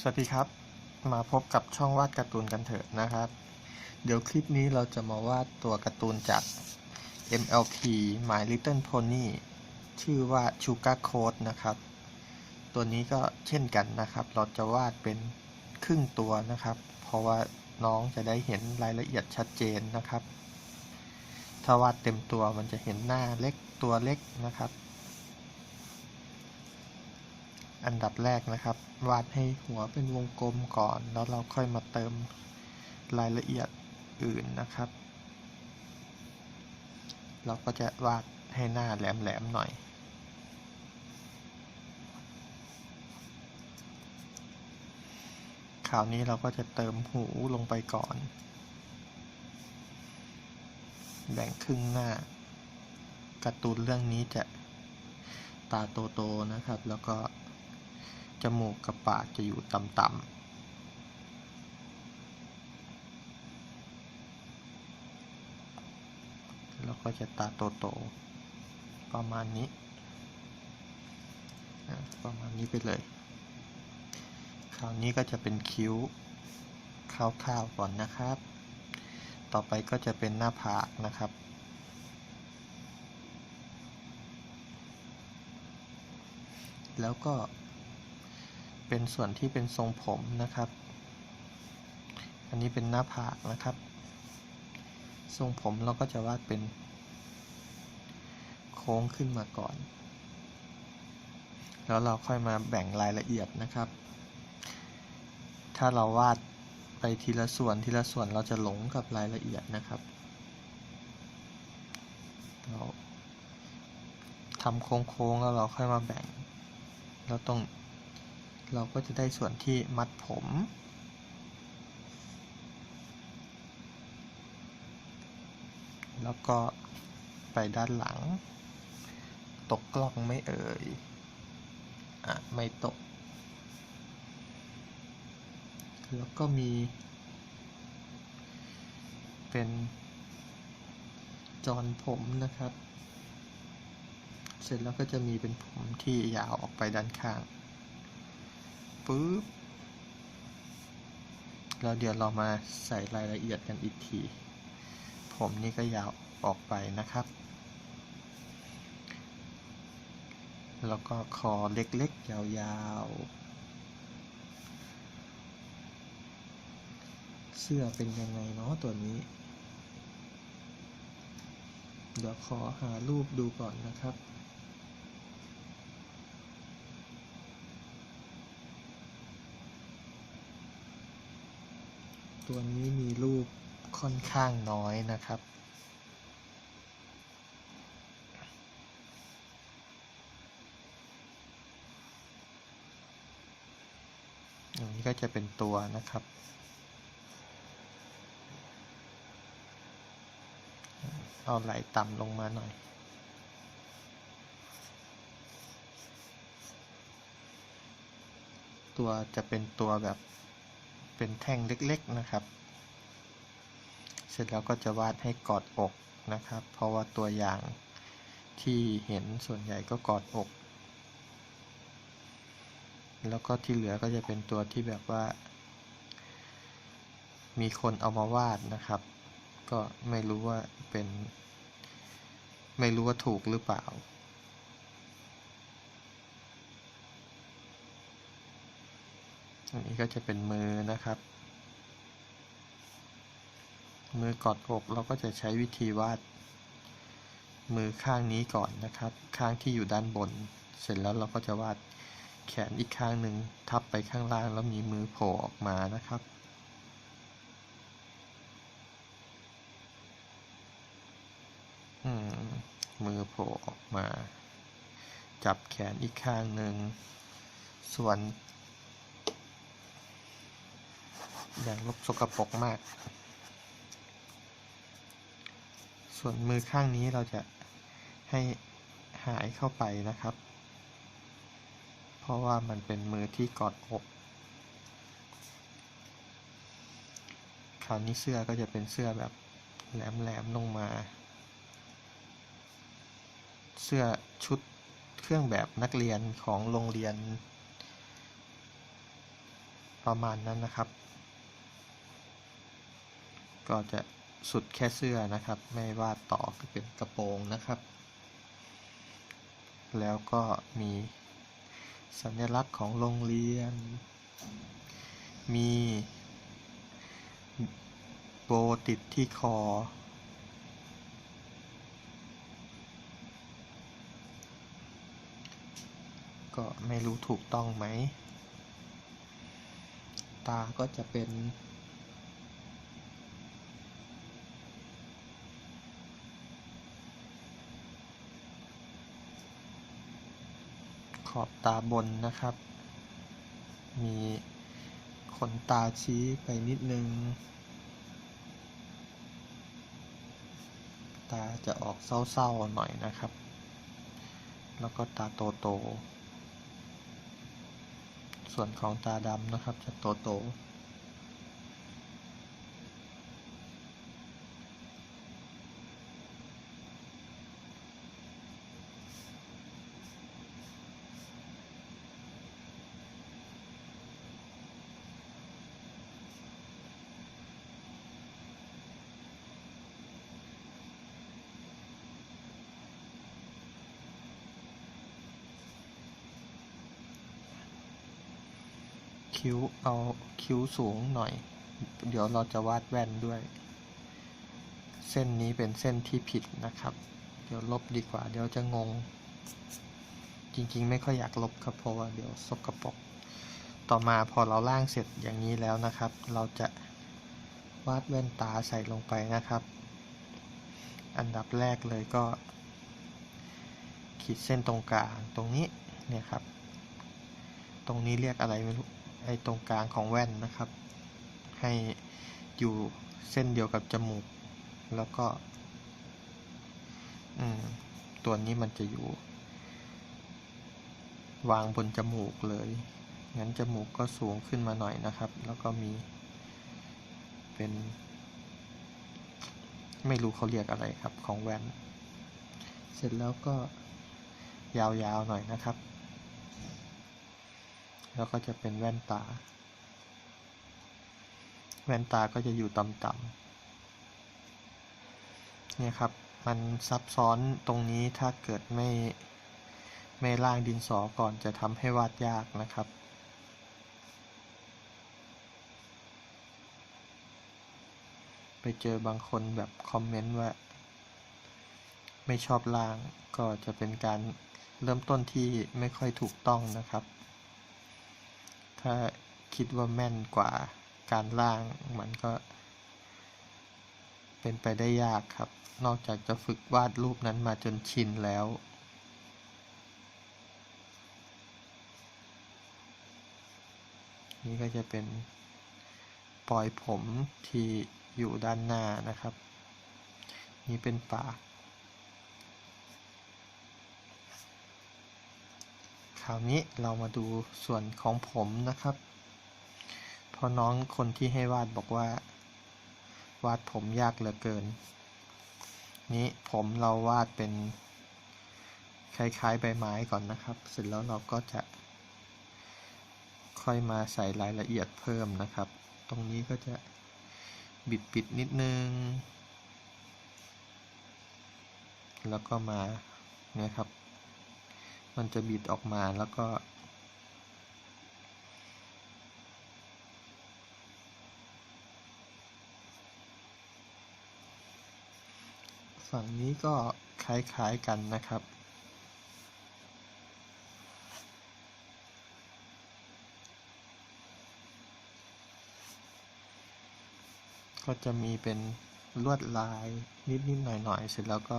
สวัสดีครับ มาพบกับช่องวาดการ์ตูนกันเถอะนะครับ เดี๋ยวคลิปนี้เราจะมาวาดตัวการ์ตูนจาก MLP My Little Pony ชื่อว่า Sugar Code นะครับ ตัวนี้ก็เช่นกันนะครับ เราจะวาดเป็นครึ่งตัวนะครับ เพราะว่าน้องจะได้เห็นรายละเอียดชัดเจนนะครับ ถ้าวาดเต็มตัวมันจะเห็นหน้าเล็กตัวเล็กนะครับ อันดับแรกนะครับ วาดให้หัวเป็นวงกลมก่อน แล้วเราค่อยมาเติมรายละเอียดอื่นนะครับ เราก็จะวาดให้หน้าแหลมๆหน่อยคราวนี้เราก็จะเติมหูลงไปก่อน แบ่งครึ่งหน้าการ์ตูนเรื่องนี้จะตาโตๆนะครับ แล้วก็ มูกกับปากจะอยู่ต่ำๆแล้วก็จะตาโตๆประมาณนี้ ประมาณนี้ไปเลย คราวนี้ก็จะเป็นคิ้วคร่าวๆก่อนนะครับ ต่อไปก็จะเป็นหน้าผากนะครับ แล้วก็ เป็นส่วนที่เป็นทรงผมนะครับ อันนี้เป็นหน้าผากนะครับ ทรงผมเราก็จะวาดเป็น โค้งขึ้นมาก่อน แล้วเราค่อยมาแบ่งรายละเอียดนะครับ ถ้าเราวาดไปทีละส่วนทีละส่วนเราจะหลงกับรายละเอียดนะครับ เราทำโค้งๆแล้วเราค่อยมาแบ่ง แล้วตรง เราก็จะได้ส่วนที่มัดผม แล้วก็ไปด้านหลัง ตกกล้องไม่เอ่ยอะไม่ตก แล้วก็มี เป็นจอนผมนะครับ เสร็จแล้วก็จะมีเป็นผมที่ยาวออกไปด้านข้าง ปุ๊บแล้วเดี๋ยวเรามาใส่รายละเอียดกันอีกที ผมนี่ก็ยาวออกไปนะครับ แล้วก็คอเล็กๆ ยาวๆ เสื้อเป็นยังไงเนาะตัวนี้ เดี๋ยวขอหารูปดูก่อนนะครับ ตัวนี้มีรูปค่อนข้างน้อยนะครับ อย่างนี้ก็จะเป็นตัวนะครับ เอาไหลต่ำลงมาหน่อยตัวจะเป็นตัวแบบ เป็นแท่งเล็กๆนะครับ เสร็จแล้วก็จะวาดให้กอดอกนะครับ เพราะว่าตัวอย่างที่เห็นส่วนใหญ่ก็กอดอก แล้วก็ที่เหลือก็จะเป็นตัวที่แบบว่า มีคนเอามาวาดนะครับ ก็ไม่รู้ว่าเป็น ไม่รู้ว่าถูกหรือเปล่า นนี้ก็จะเป็นมือนะครับ มือกอดอกเราก็จะใช้วิธีวาด มือข้างนี้ก่อนนะครับ ข้างที่อยู่ด้านบน เสร็จแล้วเราก็จะวาดแขนอีกข้างหนึ่งทับไปข้างล่างแล้วมีมือโผล่ออกมานะครับอมือโผล่ออกมา จับแขนอีกข้างหนึ่ง ส่วน อย่างลบสกปรกมาก ส่วนมือข้างนี้เราจะให้หายเข้าไปนะครับ เพราะว่ามันเป็นมือที่กอดอกคราวนี้เสื้อก็จะเป็นเสื้อแบบแหลมๆลงมา เสื้อชุดเครื่องแบบนักเรียนของโรงเรียนประมาณนั้นนะครับ ก็จะสุดแค่เสื้อนะครับ ไม่วาดต่อก็เป็นกระโปรงนะครับ แล้วก็มีสัญลักษณ์ของโรงเรียน มีโบติดที่คอ ก็ไม่รู้ถูกต้องไหม ตาก็จะเป็น ข อบตาบนนะครับ มีขนตาชี้ไปนิดนึง ตาจะออกเศร้าๆหน่อยนะครับ แล้วก็ตาโตๆ ส่วนของตาดำนะครับจะโตๆ คิ้วเอาคิ้วสูงหน่อย เดี๋ยวเราจะวาดแว่นด้วย เส้นนี้เป็นเส้นที่ผิดนะครับ เดี๋ยวลบดีกว่า เดี๋ยวจะงง จริงๆ ไม่ค่อยอยากลบครับเพราะว่าเดี๋ยวสกรปรกต่อมาพอเราล่างเสร็จอย่างนี้แล้วนะครับ เราจะวาดแว่นตาใส่ลงไปนะครับ อันดับแรกเลยก็ ขีดเส้นตรงกลางตรงนี้เนี่ยครับ ตรงนี้เรียกอะไรไม่รู้ ไอ้ตรงกลางของแว่นนะครับ ให้อยู่เส้นเดียวกับจมูก แล้วก็ตัวนี้มันจะอยู่ วางบนจมูกเลย งั้นจมูกก็สูงขึ้นมาหน่อยนะครับ แล้วก็มีเป็น ไม่รู้เขาเรียกอะไรครับของแว่น เสร็จแล้วก็ยาวๆหน่อยนะครับ แล้วก็จะเป็นแว่นตา แว่นตาก็จะอยู่ต่ำๆเนี่ยครับ มันซับซ้อนตรงนี้ถ้าเกิดไม่ไม่ล่างดินสอก่อนจะทำให้วาดยากนะครับไปเจอบางคนแบบคอมเมนต์ว่า ไม่ชอบล่างก็จะเป็นการเริ่มต้นที่ไม่ค่อยถูกต้องนะครับ ถ้าคิดว่าแม่นกว่าการล่างมันก็ เป็นไปได้ยากครับ นอกจากจะฝึกวาดรูปนั้นมาจนชินแล้ว นี่ก็จะเป็นปล่อยผมที่อยู่ด้านหน้านะครับ นี่เป็นปาก ราวนี้เรามาดูส่วนของผมนะครับพราะน้องคนที่ให้วาดบอกว่า วาดผมยากเหลือเกิน นี้ผมเราวาดเป็นคล้ายๆใบไม้ก่อนนะครับ เสร็จแล้วเราก็จะค่อยมาใส่รายละเอียดเพิ่มนะครับ ตรงนี้ก็จะบิดปิดนิดนึง แล้วก็มาเนี่ยครับ มันจะบิดออกมาแล้วก็ ฝั่งนี้ก็คล้ายๆกันนะครับ ก็จะมีเป็นลวดลายนิดๆหน่อยๆ เสร็จแล้วก็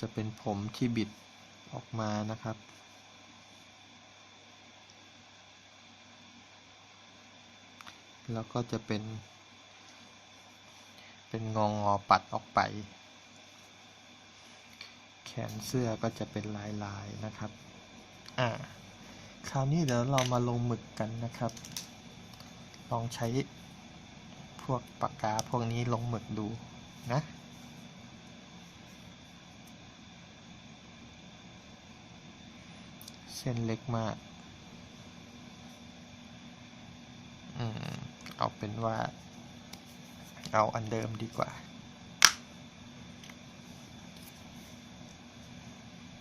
จะเป็นผมที่บิด ออกมานะครับ แล้วก็จะเป็น เป็นงองอปัดออกไป แขนเสื้อก็จะเป็นลายลายๆนะครับ อ่า คราวนี้เดี๋ยวเรามาลงหมึกกันนะครับ ลองใช้พวกปากกาพวกนี้ลงหมึกดูนะ เส้นเล็กมากเอาเป็นว่า เอาอันเดิมดีกว่า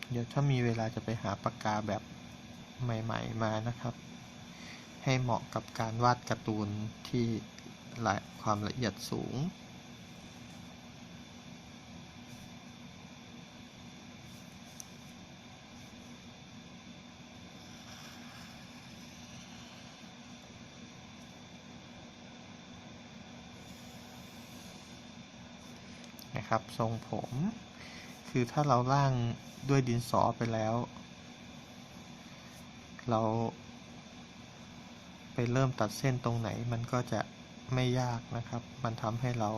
เดี๋ยวถ้ามีเวลาจะไปหาปากกาแบบใหม่ ๆ มานะครับ ให้เหมาะกับการวาดการ์ตูนที่ความละเอียดสูง นะครับ ทรงผม คือถ้าเราล่างด้วยดินสอไปแล้ว เราไปเริ่มตัดเส้นตรงไหนมันก็จะไม่ยากนะครับ มันทำให้เรา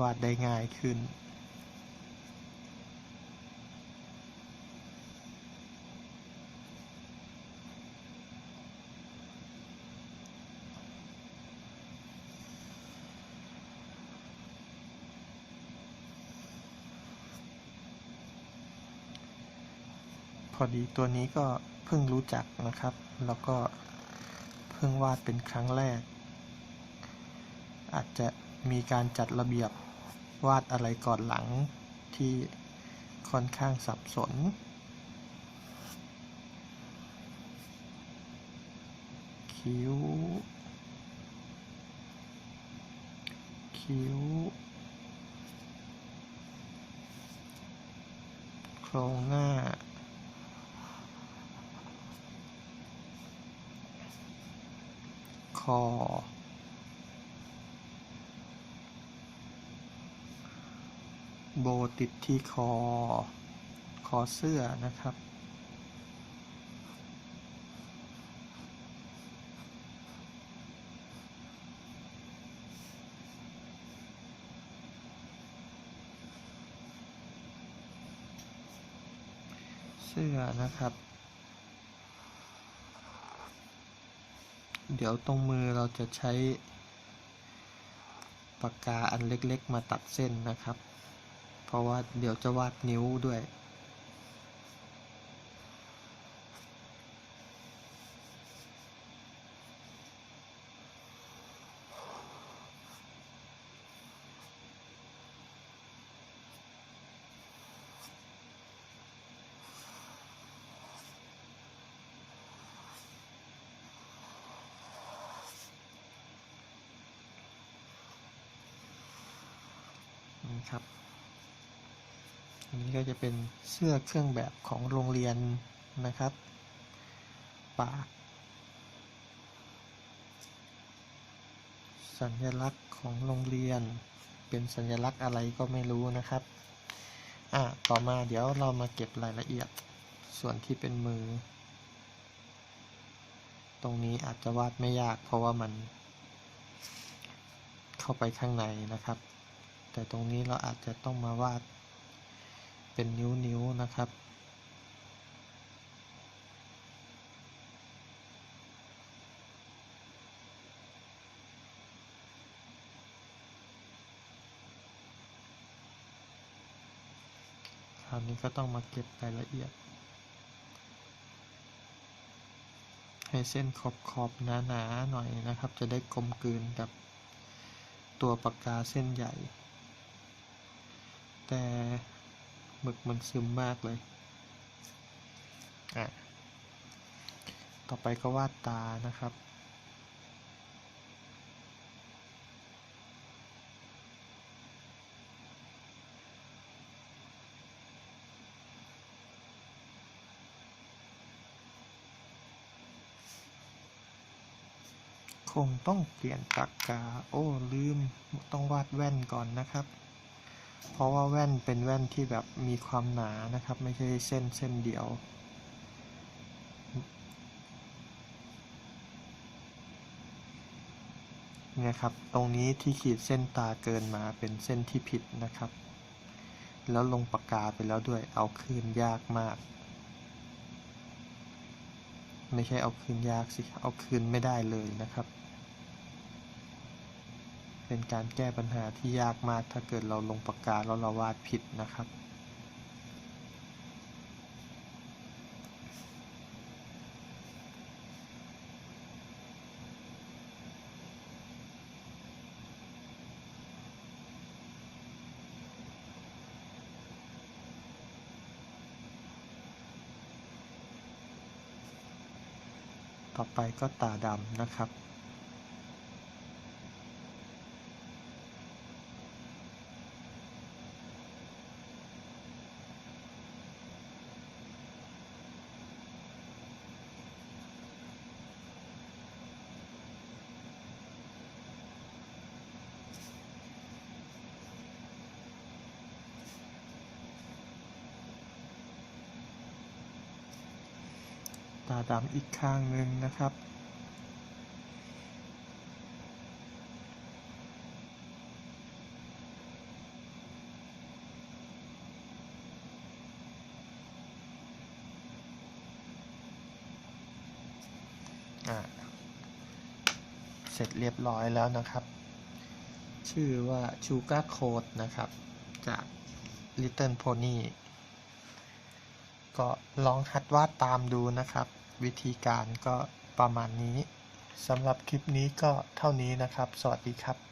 วาดได้ง่ายขึ้น ดีตัวนี้ก็เพิ่งรู้จักนะครับ แล้วก็เพิ่งวาดเป็นครั้งแรก อาจจะมีการจัดระเบียบวาดอะไรก่อนหลังที่ค่อนข้างสับสน คิ้ว คิ้ว โครงหน้า อ โบติดที่คอ คอเสื้อนะครับ เสื้อนะครับ เดี๋ยวตรงมือเราจะใช้ปากกาอันเล็กๆมาตัดเส้นนะครับ เพราะว่าเดี๋ยวจะวาดนิ้วด้วย นี่ครับ อันนี้ก็จะเป็นเสื้อเครื่องแบบของโรงเรียนนะครับ ปาก สัญลักษณ์ของโรงเรียน เป็นสัญลักษณ์อะไรก็ไม่รู้นะครับ อะ ต่อมาเดี๋ยวเรามาเก็บรายละเอียดส่วนที่เป็นมือ ตรงนี้อาจจะวาดไม่ยากเพราะว่ามันเข้าไปข้างในนะครับ แต่ตรงนี้เราอาจจะต้องมาวาดเป็นนิ้วๆนะครับคราวนี้ก็ต้องมาเก็บรายละเอียด ให้เส้นขอบขอบหนาๆหน่อยนะครับ จะได้กลมกลืนกับตัวปากกาเส้นใหญ่ แต่หมึกมันซึมมากเลย อะ ต่อไปก็วาดตานะครับ คงต้องเปลี่ยนปากกา โอ้ ลืม ต้องวาดแว่นก่อนนะครับ เพราะว่าแว่นเป็นแว่นที่แบบมีความหนานะครับ ไม่ใช่เส้นเส้นเดียว เนี่ยครับ ตรงนี้ที่ขีดเส้นตาเกินมาเป็นเส้นที่ผิดนะครับ แล้วลงปากกาไปแล้วด้วย เอาคืนยากมาก ไม่ใช่เอาคืนยากสิ เอาคืนไม่ได้เลยนะครับ เป็นการแก้ปัญหาที่ยากมากถ้าเกิดเราลงปากกาแล้วเราวาดผิดนะครับ ต่อไปก็ตาดำนะครับ ตาดำอีกข้างหนึ่งนะครับ เสร็จเรียบร้อยแล้วนะครับ ชื่อว่าชูการ์โคดนะครับ จาก Little Pony ก็ลองหัดวาดตามดูนะครับ วิธีการก็ประมาณนี้สำหรับคลิปนี้ก็เท่านี้นะครับ สวัสดีครับ